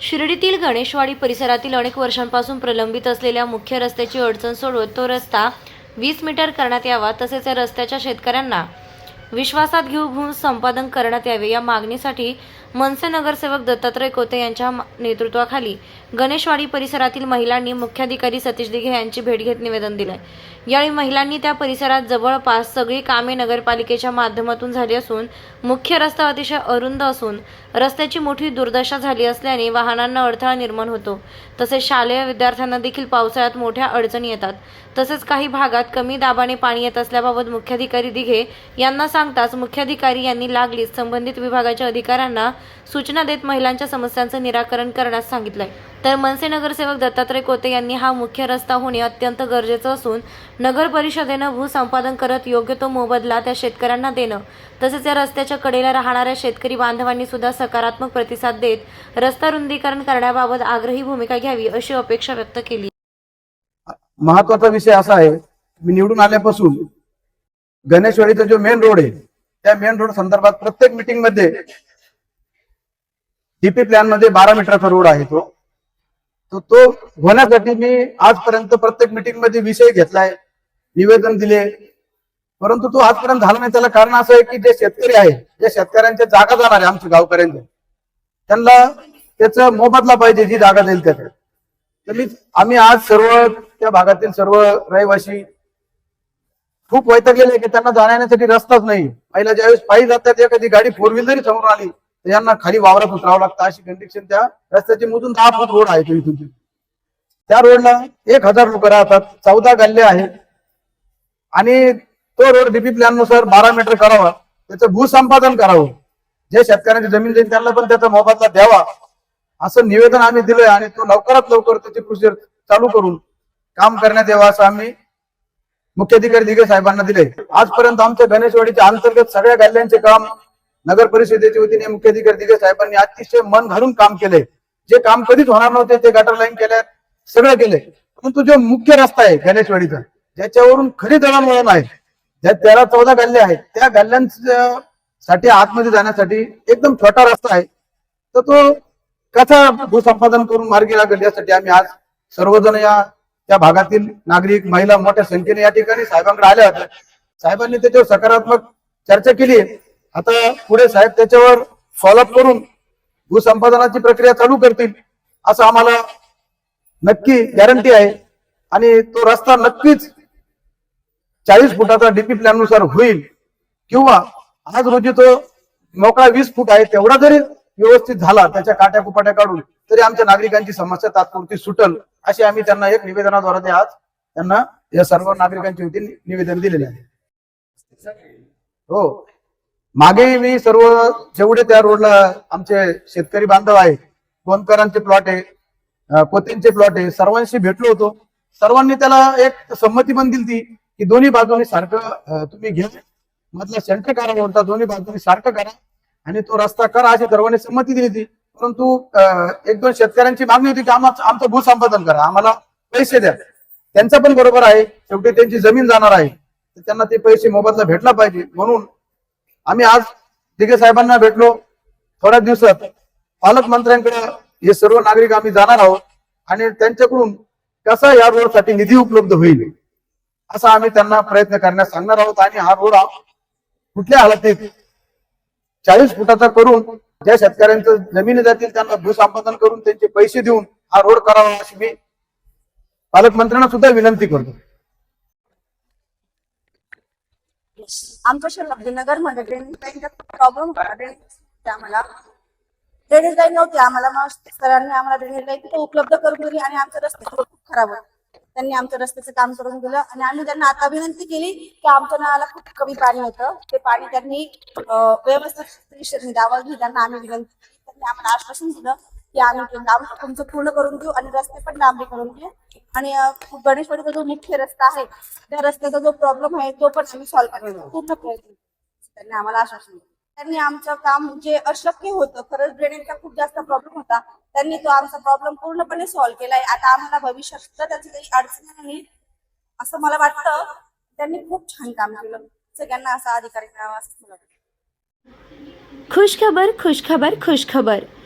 शिर्डीतील गणेशवाडी परिसरातील अनेक वर्षांपासून प्रलंबित असलेल्या मुख्य रस्त्याची अडचण सोडवत तो रस्ता वीस मीटर करण्यात यावा तसेच या रस्त्याच्या शेतकऱ्यांना विश्वासात घेऊन संपादन करण्यात यावे या मागणीसाठी मनसे नगरसेवक दत्तात्रय कोते यांच्या नेतृत्वाखाली गणेशवाडी परिसरातील महिलांनी मुख्याधिकारी सतीश दिघे यांची भेट घेत निवेदन दिलंय. यावेळी महिलांनी त्या परिसरात जवळपास सगळी कामे नगरपालिकेच्या माध्यमातून झाली असून मुख्य रस्ता अतिशय अरुंद असून रस्त्याची मोठी दुर्दशा झाली असल्याने वाहनांना अडथळा निर्माण होतो. तसेच शालेय विद्यार्थ्यांना देखील पावसाळ्यात मोठ्या अडचणी येतात. तसेच काही भागात कमी दाबाने पाणी येत असल्याबाबत मुख्याधिकारी दिघे यांना सांगताच मुख्याधिकारी यांनी लागलीच संबंधित विभागाच्या अधिकाऱ्यांना सूचना देत महिलांच्या समस्यांचं निराकरण करण्यास सांगितलंय. तर मनसे नगरसेवक दत्तात्रय कोते यांनी हा मुख्य रस्ता होणे अत्यंत गरजेचं असून नगर परिषदेनं भूसंपादन करत योग्य तो मोबदला त्या शेतकऱ्यांना देणं तसेच या रस्त्याच्या कडेला राहणाऱ्या शेतकरी बांधवांनी सुद्धा सकारात्मक प्रतिसाद देत रस्ता रुंदीकरण करण्याबाबत आग्रही भूमिका घ्यावी अशी अपेक्षा व्यक्त केली. महत्त्वाचा विषय असा आहे मी निवडून आल्यापासून गणेशवाडीचा जो मेन रोड आहे त्या मेन रोड संदर्भात प्रत्येक मीटिंगमध्ये डीपी प्लॅनमध्ये बारा मीटरचा रोड आहे तो. तो तो होण्यासाठी मी आजपर्यंत प्रत्येक मीटिंगमध्ये विषय घेतलाय निवेदन दिले. परंतु तो आजपर्यंत झाला नाही. त्याला कारण असं आहे की जे शेतकरी आहे जे शेतकऱ्यांच्या जागा जाणार आहे आमच्या गावकऱ्यांच्या त्यांना त्याचा मोबदला पाहिजे जी जागा देईल त्याच्या तर मी आम्ही आज सर्व त्या भागातील सर्व रहिवासी खूप वैतगलेले की त्यांना जाण्यासाठी रस्ताच नाही. पहिला ज्यावेळेस पायी जातात एखादी गाडी फोर व्हीलर समोर आली तर यांना खाली वावरात उतरावं लागतं. अशी कंडिशन त्या रस्त्याची मोजून दहा फूट रोड आहे तो इथून त्या रोडला एक हजार लोक राहतात. चौदा गल्ले आहेत. आणि तो रोड डीपी प्लॅननुसार बारा मीटर करावा. त्याचं भूसंपादन करावं. जे शेतकऱ्यांची जमीन जाईल त्यांना पण त्याचा मोबदला द्यावा. असं निवेदन आम्ही दिलंय आणि तो लवकरात लवकर त्याची प्रोसिजर चालू करून काम करण्यात यावं असं आम्ही मुख्याधिकारी दिघे साहेबांना दिले आजपर्यंत आमच्या गणेशवाडीच्या अंतर्गत सगळ्या गल्ल्यांचे काम नगर परिषदेच्या वतीने मुख्याधिकारी दिघे साहेबांनी अतिशय मन घालून काम केले जे काम कधीच होणार नव्हते ते गटर लाईन केले सगळं केले परंतु जो मुख्य रस्ता आहे गणेशवाडीचा ज्याच्यावरून खरी दळणवळण आहे ज्या तेरा चौदा गल्ले आहेत त्या गल्ल्यांच्या साठी आतमध्ये जाण्यासाठी एकदम छोटा रस्ता आहे. तर तो कसा भूसंपादन करून मार्गी लागेल यासाठी आम्ही आज सर्वजण या त्या भागातील नागरिक महिला मोठ्या संख्येने या ठिकाणी साहेबांकडे आल्या होत्या साहेबांनी त्याच्यावर सकारात्मक चर्चा केली. आता पुढे साहेब त्याच्यावर फॉलोअप करून भूसंपादनाची प्रक्रिया चालू करतील असं आम्हाला नक्की गॅरंटी आहे. आणि तो रस्ता नक्कीच चाळीस फुटाचा डीपी प्लॅननुसार होईल. किंवा आज रोजी तो मोकळा वीस फूट आहे तेवढा जरी व्यवस्थित झाला त्याच्या काट्या कुपाट्या काढून तरी आमच्या नागरिकांची समस्या तात्पुरती सुटल अशी आम्ही त्यांना एक निवेदनाद्वारे ते आज त्यांना या सर्व नागरिकांच्या वतीने निवेदन दिलेले आहे. हो. मागे मी सर्व जेवढे त्या रोडला आमचे शेतकरी बांधव आहे गोंदकरांचे प्लॉट आहे अं, प्लॉट आहे सर्वांशी भेटलो होतो. सर्वांनी त्याला एक संमती पण दिली ती की दोन्ही बाजूनी सारखं तुम्ही घ्या. मधला सेंटर करा म्हणता दोन्ही बाजूनी सारखं करा आणि तो रस्ता करा अशी सर्वांनी संमती दिली ती परंतु एक दोन शेतकऱ्यांची मागणी होती की आम्हाला आमचं भूसंपादन करा आम्हाला पैसे द्या. त्यांचं पण बरोबर आहे. शेवटी त्यांची जमीन जाणार आहे. तर त्यांना ते पैसे मोबदला भेटला पाहिजे म्हणून आम्ही आज दिघे साहेबांना भेटलो. थोड्या दिवसात पालकमंत्र्यांकडे हे सर्व नागरिक आम्ही जाणार आहोत आणि त्यांच्याकडून कसा या रोडसाठी निधी उपलब्ध होईल असा आम्ही त्यांना प्रयत्न करण्यास सांगणार आहोत. आणि हा रोड कुठल्या हालतीत चाळीस फुटाचा करून ज्या शेतकऱ्यांचं जमिनी जातील त्यांना भूसंपादन करून त्यांचे पैसे देऊन हा रोड करावा अशी मी पालकमंत्र्यांना सुद्धा विनंती करतो. आमच्या शहरमध्ये ड्रेनेज लाईनचा प्रॉब्लेम होता ड्रेनेज आम्हाला ड्रेनेज लाईन नव्हती. आम्हाला मग सरांनी आम्हाला ड्रेनेज लाईन तिथे उपलब्ध करून दिली आणि आमचं रस्ते खूप खराब होतं. त्यांनी आमच्या रस्त्याचं काम करून दिलं आणि आम्ही त्यांना आता विनंती केली की आमच्या नळाला खूप कमी पाणी होतं. ते पाणी त्यांनी व्यवस्थित आवाज घेताना आम्ही विनंती केली. त्यांनी आम्हाला आश्वासन दिलं. की आम्ही काम तुमचं पूर्ण करून देऊ आणि रस्ते पण डांबरी करून देऊ आणि गणेशवाडीचा जो मुख्य रस्ता आहे त्या रस्त्याचा जो प्रॉब्लेम आहे तो पण आम्ही सॉल्व्ह करण्याचा पूर्ण प्रयत्न. त्यांनी आम्हाला आश्वासन दिलं. त्यांनी आमचं काम जे अशक्य होतं खरंच ड्रेनेजचा खूप जास्त प्रॉब्लेम होता त्यांनी तो आमचा प्रॉब्लेम पूर्णपणे सॉल्व्ह केलाय. आता आम्हाला भविष्यात त्याची काही अडचण नाही असं मला वाटतं. त्यांनी खूप छान काम केलं. सगळ्यांना असा अधिकारी मिळावा असं मला वाटतं खुश खबर खुश खबर खुश खबर.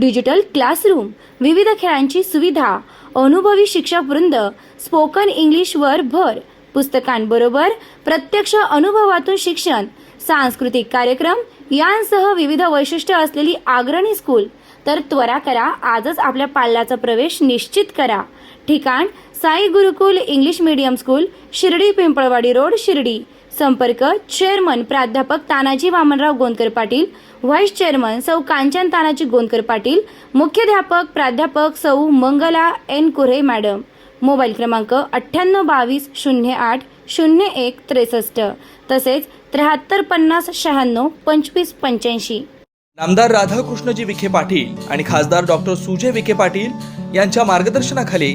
डिजिटल क्लासरूम विविध खेळांची सुविधा अनुभवी शिक्षक वृंद स्पोकन इंग्लिशवर भर पुस्तकांबरोबर प्रत्यक्ष अनुभवातून शिक्षण सांस्कृतिक कार्यक्रम यांसह विविध वैशिष्ट्य असलेली अग्रणी स्कूल. तर त्वरा करा आजच आपल्या पाल्याचा प्रवेश निश्चित करा. ठिकाण Sai Gurukul English medium school Shirdi Pimpalwadi road Shirdi. संपर्क चेअरमन प्राध्यापक तानाजी वामनराव गोंदकर पाटील व्हाईस चेअरमन सौ कांचन तानाजी गोंदकर पाटील मुख्याध्यापक प्राध्यापक सौ Mangala N Kure madam. Mobile क्रमांक अठ्ठ्याण्णव बावीस शून्य आठ शून्य एक त्रेसष्ट. तसेच त्र्याहत्तर पन्नास शहाण्णव पंचवीस पंच्याऐंशी. नामदार राधाकृष्णजी विखे पाटील आणि खासदार डॉक्टर सुजय विखे पाटील यांच्या मार्गदर्शनाखाली